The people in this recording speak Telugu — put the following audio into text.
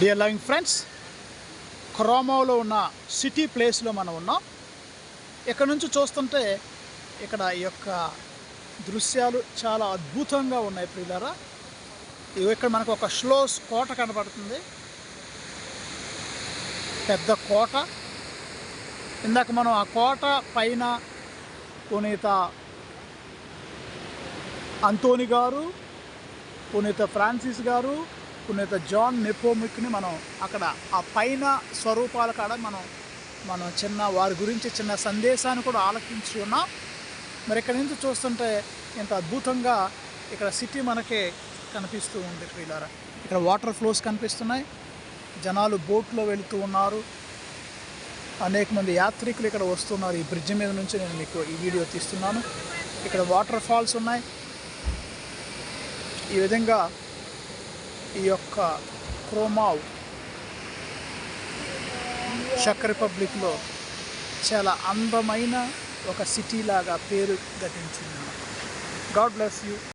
డియర్ లవింగ్ ఫ్రెండ్స్ క్రోమోలో ఉన్న సిటీ ప్లేస్లో మనం ఉన్నాం. ఇక్కడ నుంచి చూస్తుంటే ఇక్కడ ఈ యొక్క దృశ్యాలు చాలా అద్భుతంగా ఉన్నాయి ప్రియులారా. ఇక్కడ మనకు ఒక స్లోస్ కోట కనబడుతుంది పెద్ద కోట. ఇందాక మనం ఆ కోట పైన పునీత అంతోని గారు పునీత ఫ్రాన్సిస్ గారు పునీత జాన్ నెపోమిక్ని మనం అక్కడ ఆ పైన స్వరూపాల కాడ మనం మనం చిన్న వారి గురించి చిన్న సందేశాన్ని కూడా ఆలకించి ఉన్నాం. మరి ఇక్కడ నుంచి చూస్తుంటే ఇంత అద్భుతంగా ఇక్కడ సిటీ మనకి కనిపిస్తూ ఉంది వీళ్ళారా ఇక్కడ వాటర్ ఫ్లోస్ కనిపిస్తున్నాయి. జనాలు బోట్లో వెళుతూ ఉన్నారు. అనేక మంది యాత్రికులు ఇక్కడ వస్తున్నారు. ఈ బ్రిడ్జ్ మీద నుంచి నేను మీకు ఈ వీడియో తీస్తున్నాను. ఇక్కడ వాటర్ ఫాల్స్ ఉన్నాయి. ఈ విధంగా ఈ యొక్క క్రోమావ్ చెక్ రిపబ్లిక్లో చాలా అందమైన ఒక సిటీ లాగా పేరు గతించింది. God bless you.